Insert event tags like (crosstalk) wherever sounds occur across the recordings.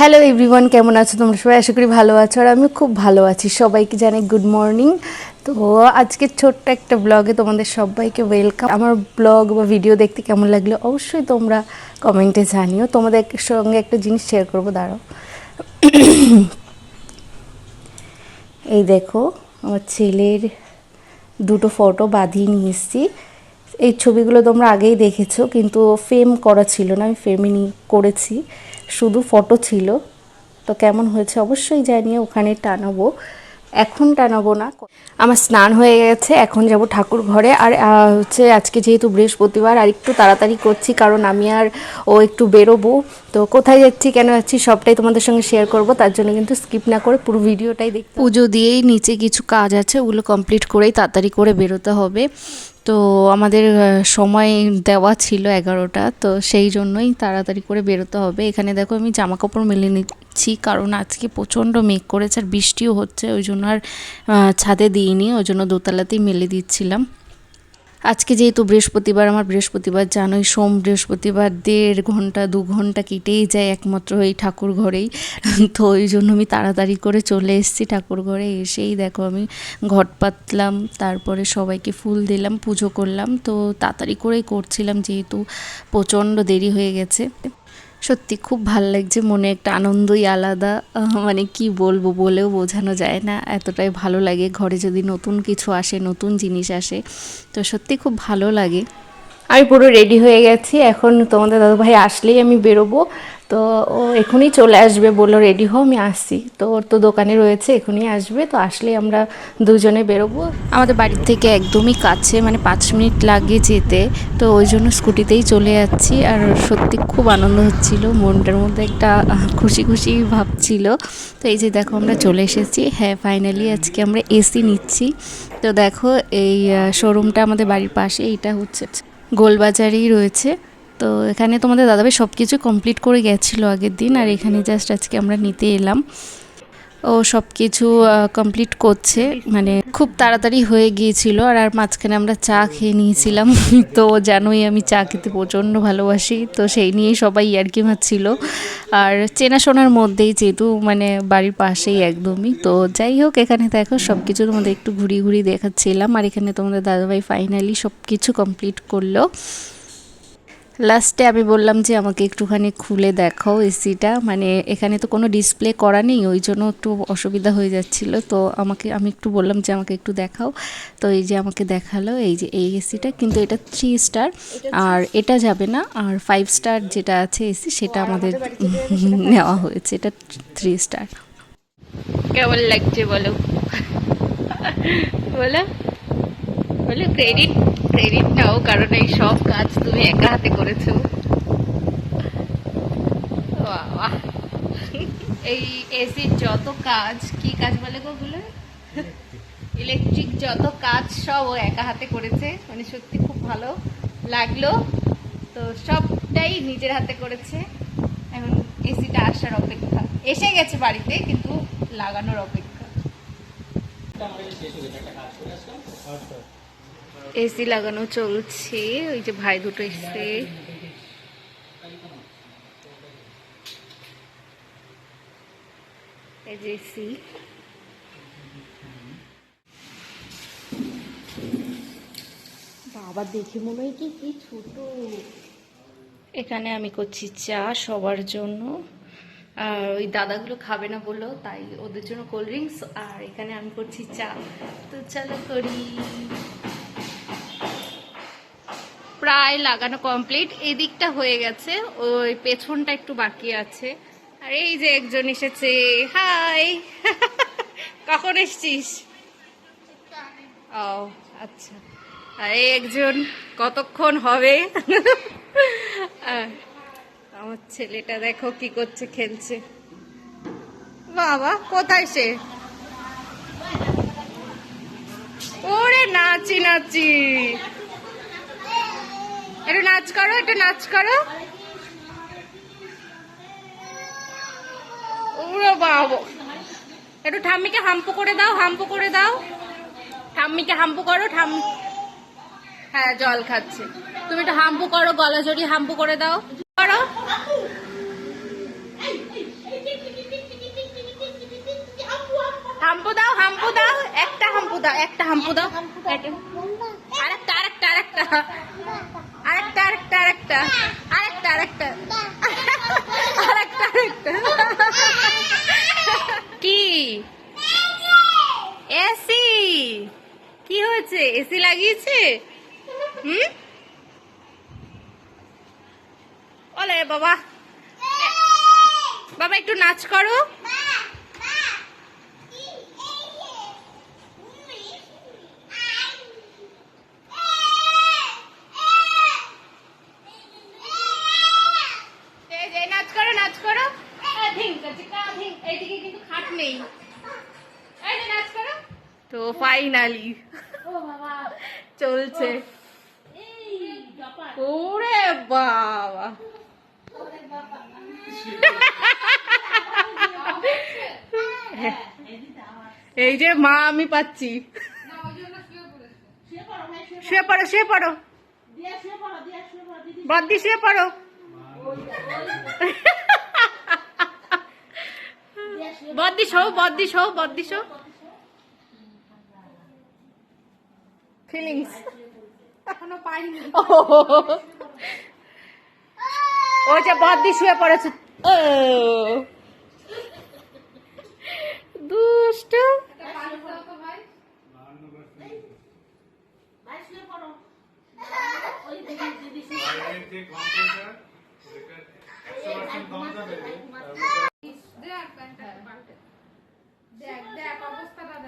Hello everyone কেমন আছো তোমরা? সবাই আশা করি ভালো আছো আর আমি খুব ভালো আছি। সবাইকে জানাই গুড মর্নিং তো আজকে ছোট্ট একটা ব্লগে তোমাদের সবাইকে ওয়েলকাম আমার ব্লগ বা ভিডিও দেখতে কেমন লাগল অবশ্যই তোমরা কমেন্টে জানিও। তোমাদের সঙ্গে একটা জিনিস শেয়ার করব, দাঁড়াও। এই দেখো, আমার ছেলের দুটো ফটো বাঁধিয়ে নিয়ে এসেছি। এই ছবিগুলো তোমরা আগেই দেখেছ, কিন্তু ফেম করা ছিল না, আমি নিয়ে করেছি। শুধু ফটো ছিল। তো কেমন হয়েছে অবশ্যই জানিয়ে ওখানে টানাবো। এখন টানাবো না। আমার স্নান হয়ে গেছে, এখন যাব ঠাকুর ঘরে। আর হচ্ছে আজকে যেহেতু বৃহস্পতিবার, আর একটু তাড়াতাড়ি করছি, কারণ আমি আর ও একটু বেরোবো। তো কোথায় যাচ্ছি, কেন যাচ্ছি, সবটাই তোমাদের সঙ্গে শেয়ার করব। তার জন্য কিন্তু স্কিপ না করে পুরো ভিডিওটাই দেখ পুজো দিয়েই নিচে কিছু কাজ আছে, ওগুলো কমপ্লিট করেই তাড়াতাড়ি করে বেরোতে হবে। তো আমাদের সময় দেওয়া ছিল এগারোটা, তো সেই জন্যই তাড়াতাড়ি করে বেরোতে হবে। এখানে দেখো আমি জামা কাপড় মেলে নিচ্ছি, কারণ আজকে প্রচণ্ড মেঘ করেছে আর বৃষ্টিও হচ্ছে, ওই জন্য আর ছাদে দিইনি, ওই জন্য দোতলাতেই মেলে দিচ্ছিলাম। আজকে যেহেতু বৃহস্পতিবার, আমার বৃহস্পতিবার জানোই, সোম, বৃহস্পতিবার দেড় ঘণ্টা, দু ঘণ্টা কেটেই যায় একমাত্র এই ঠাকুর ঘরেই। তো ওই জন্য আমি তাড়াতাড়ি করে চলে এসেছি ঠাকুর ঘরে, এসেই দেখো আমি ঘট পাতলাম, তারপরে সবাইকে ফুল দিলাম, পুজো করলাম। তো তাড়াতাড়ি করেই করছিলাম যেহেতু প্রচণ্ড দেরি হয়ে গেছে। সত্যি খুব ভালো লাগছে, মনে একটা আনন্দই আলাদা। মানে কি বলব, বলেও বোঝানো যায় না। এতটাই ভালো লাগে, ঘরে যদি নতুন কিছু আসে, নতুন জিনিস আসে, তো সত্যি খুব ভালো লাগে। আমি পুরো রেডি হয়ে গেছি। এখন তোমাদের দাদুভাই আসলেই আমি বেরোবো। তো ও এখনই চলে আসবে বলল রেডি হও, আমি আসছি। তো ওর তো দোকানে রয়েছে, এখনই আসবে। তো আসলে আমরা দুজনে বেরোবো। আমাদের বাড়ির থেকে একদমই কাছে মানে পাঁচ মিনিট লাগে যেতে। তো ওই জন্য স্কুটিতেই চলে যাচ্ছি। আর সত্যি খুব আনন্দ হচ্ছিল, মনটার মধ্যে একটা খুশি খুশি ভাব ছিল। তো এই যে দেখো, আমরা চলে এসেছি। হ্যাঁ ফাইনালি আজকে আমরা এসি নিচ্ছি। তো দেখো, এই শোরুমটা আমাদের বাড়ির পাশে এটা হচ্ছে গোলবাজারেই রয়েছে। তো এখানে তোমাদের দাদাভাই সব কিছু কমপ্লিট করে গেছিল আগের দিন, আর এখানে জাস্ট আজকে আমরা নিতে এলাম। ও সব কিছু কমপ্লিট করছে মানে খুব তাড়াতাড়ি হয়ে গিয়েছিল, আর আর মাঝখানে আমরা চা খেয়ে নিয়েছিলাম। (laughs) তো জানোই আমি চা খেতে প্রচণ্ড ভালোবাসি, তো সেই নিয়েই সবাই ইয়ার্কি মারছিল। আর চেনাশোনার মধ্যেই যেহেতু মানে বাড়ির পাশেই একদমই, তো যাই হোক, এখানে দেখো সব কিছু তোমাদের একটু ঘুরিয়ে ঘুরিয়ে দেখাচ্ছিলাম, আর এখানে তোমাদের দাদাভাই ফাইনালি সব কিছু কমপ্লিট করল। লাস্টে আমি বললাম যে আমাকে একটুখানি খুলে দেখাও এসিটা। মানে এখানে তো কোনো ডিসপ্লে করা নেই ওই জন্য একটু অসুবিধা হয়ে যাচ্ছিল। তো আমাকে আমি একটু বললাম যে আমাকে একটু দেখাও। তো এই যে আমাকে দেখাল এই যে এই এসিটা। কিন্তু এটা থ্রি স্টার আর এটা যাবে না। আর ফাইভ স্টার যেটা আছে এসি সেটা আমাদের নেওয়া হয়েছে। এটা থ্রি স্টার কেমন লাগছে বলো? বলো বলো ক্রেডিট কারণ এই সব কাজ তুমি একা হাতে করেছ। বাহ, বাহ। এই এসির যত কাজ কি কাজ বলে গো ওগুলো? ইলেকট্রিক যত কাজ সব ও একা হাতে করেছে। মানে সত্যি খুব ভালো লাগল। তো সবটাই নিজের হাতে করেছে। এখন এসিটা আসার অপেক্ষা। এসে গেছে বাড়িতে কিন্তু লাগানোর অপেক্ষা। এসি লাগানো চলছে ওই যে ভাই দুটো এসছে। এই যে এসি। বাবা দেখে মনে হয় কি কি ছোট। এখানে আমি করছি চা সবার জন্য। আর ওই দাদাগুলো খাবে না বলল তাই ওদের জন্য কোল্ড ড্রিঙ্কস আর এখানে আমি করছি চা। তো চলো করি। প্রায় লাগানো কমপ্লিট এদিকটা হয়ে গেছে, ওই পেছনটা একটু বাকি আছে। আর এই যে একজন এসেছে হাই (laughs) কখন এসছিস? ও আচ্ছা। আর এই একজন, কতক্ষণ হবে? (laughs) আমার ছেলেটা দেখো কি করছে, খেলছে। বাবা, কোথায় সে? ওরে নাচি নাচি। নাচ করো, এটা নাচ করো। ওরে বাবা। একটু ঠাম্মিকে হাম্পু করে দাও, হাম্পু করে দাও। ঠাম্মিকে হাম্পু করো, ঠাম হ্যাঁ জল খাচ্ছে। তুমি একটু হাম্পু করো, গলা জড়ি হাম্পু করে দাও। করো। হাম্পু দাও হাম্পু দাও। একটা হাম্পু দাও, একটা হাম্পু দাও। আরেকটা আরেকটা আরেকটা। আরেকটা আরেকটা আরেকটা। আরেকটা আরেকটা। কি? এসি। কি হয়েছে? এসি লাগিয়েছে? হুম? ওলে বাবা। বাবা, একটু নাচ করো এই যে নাচ করো নাচ করো আহ, ধিঙ্কা চিকা ধিং এইদিকে কিন্তু খাট নেই এই যে নাচ করো তো ফাইনালি চলছে। ওরে বাবা। এই যে মা আমি পাচ্ছি। শুয়ে পড়ো শুয়ে পড়ো। বদ্দি শুয়ে পড়ো। বদ্দি শো বদ্দি শো বদ্দি শো ফিলিংস এখনও পাইনি। (laughs) ও যে বাদ দিয়ে শুয়ে পড়েছে। ও। দুষ্ট। (laughs) দেখ দেখ অবস্থাটা দেখ।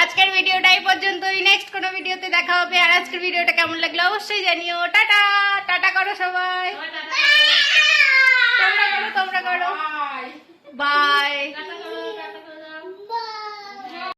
আজকের ভিডিওটা এই পর্যন্তই। নেক্সট কোনো ভিডিওতে দেখা হবে। আর আজকের ভিডিওটা কেমন লাগল অবশ্যই জানিও। টাটা! টাটা করো সবাই। তোমরা করো তোমরা করো। Bye.